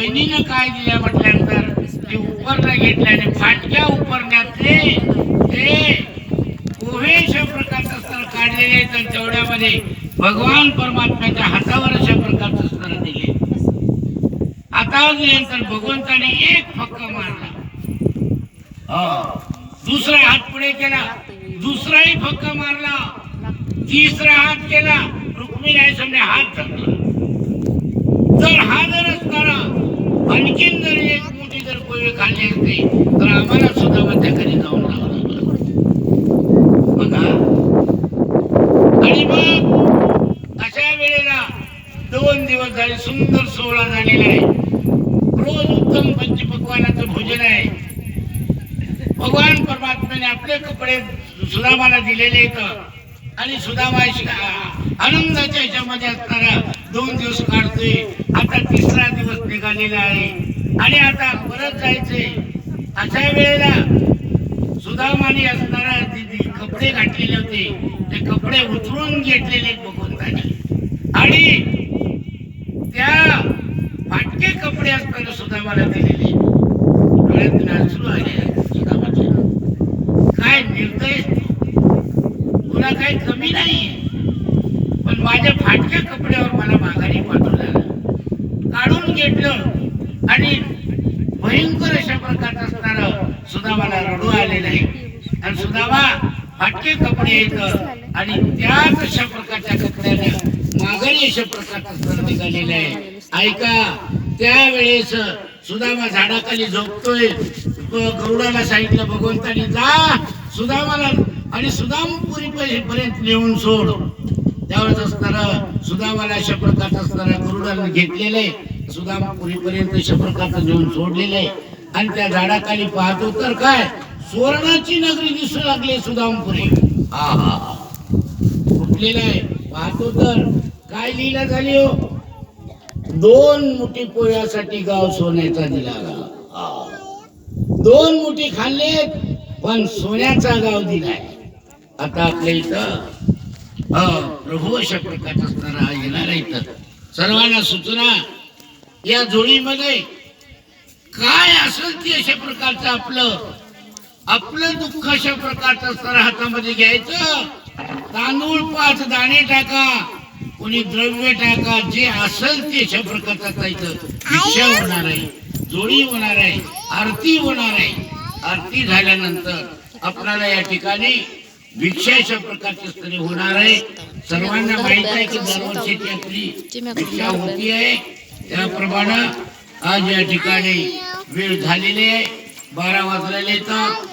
वहिनीनं काय दिल्या म्हटल्यानंतर ते उपरणं घेतल्याने फाटक्या उपरण्यातले ते पोहे अशा प्रकारचं स्तर काढलेले तर तेवढ्यामध्ये भगवान परमात्म्याच्या हातावर अशा प्रकारचं स्तर दिले. हातावर दिल्यानंतर भगवंताने एक फक्क मारला. दुसरा हात पुढे केला. दुसराही फक्का मारला. तिसरा हात केला. रुक्मिणी समजा हात धरला जर हा जर असताना आणखीन जर एक मोठी जर पोहे खाल्ली असते तर आम्हाला सुद्धा माझ्या घरी जाऊन राहावं लागलं बघा आणि मग अशा वेळेला दोन दिवस झाले सुंदर सोहळा झालेला आहे. रोज उत्तम पंचपक्वानाचं भोजन आहे. भगवान परमात्म्याने आपले कपडे सुदामाला दिलेले आहेत. आणि सुदामा आनंदाच्या ह्याच्यामध्ये असणारा दोन दिवस काढतोय. आता तिसरा दिवस निघालेला आहे. आणि आता परत जायचंय. अशा वेळेला सुदामाने असणारा जे- कपडे घातलेले होते. ते कपडे उतरून घेतलेले भगवंताने आणि त्या फाटके कपडे असताना सुदामाला दिलेले. डोळ्यात नाचू आले सुदामाचे. काय निर्दय तुला काही कमी नाही पण माझ्या फाटक्या कपड्यावर मला माघारी पाठवला. काढून घेतलं. आणि भयंकर अशा प्रकारचं असणारं सुदामाला रडू आलेलं आहे आणि सुदामा फाटके कपडे येत. आणि त्याच अशा प्रकारच्या कपड्याने माघारी अशा प्रकारचं स्तर निघालेलं आहे. ऐका त्यावेळेस सुदामा झाडाखाली झोपतोय. ग- गरुडाला सांगितलं भगवंतानी जा सुदामाला आणि सुदामपुरी पर्यंत नेऊन सोड. त्यावेळेस असताना सुदामाला अशा प्रकारचं गरुडाने घेतलेले सुदामा पुरीपर्यंत सुदामापुरी पर्यंत अशा प्रकारचं आणि त्या झाडाखाली पाहतो तर काय सुवर्णाची नगरी दिसू लागली सुदामपुरी. हा कुठलेलं आहे. पाहतो तर काय लिहिलं झाली हो? दोन मुठी पोह्यासाठी गाव सोन्याचा दिला दोन मुठी खाल्लेत पण सोन्याचा गाव दिलाय. आता आपल्या इथं हा, प्रभू अशा प्रकारचा असणारा हा येणार आहे तर सर्वांना सूचना या जोडीमध्ये काय असेल ते अशा प्रकारचं आपलं आपलं दुःख अशा प्रकारचं असणारा हातामध्ये घ्यायचं? तांदूळ पाच दाणे टाका कोणी द्रव्य टाका जे असेल ते अशा प्रकारचं जायचं इच्छा होणार आहे जोडी होणार आहे आरती होणार आहे. आरती झाल्यानंतर आपणाला या ठिकाणी भिक्षा अशा प्रकारची स्तरी होणार आहे. सर्वांना माहीत आहे की दरवर्षीची आपली भिक्षा होती आहे. त्याप्रमाणे आज या ठिकाणी वेळ झालेली आहे. बारा वाजलेले येतात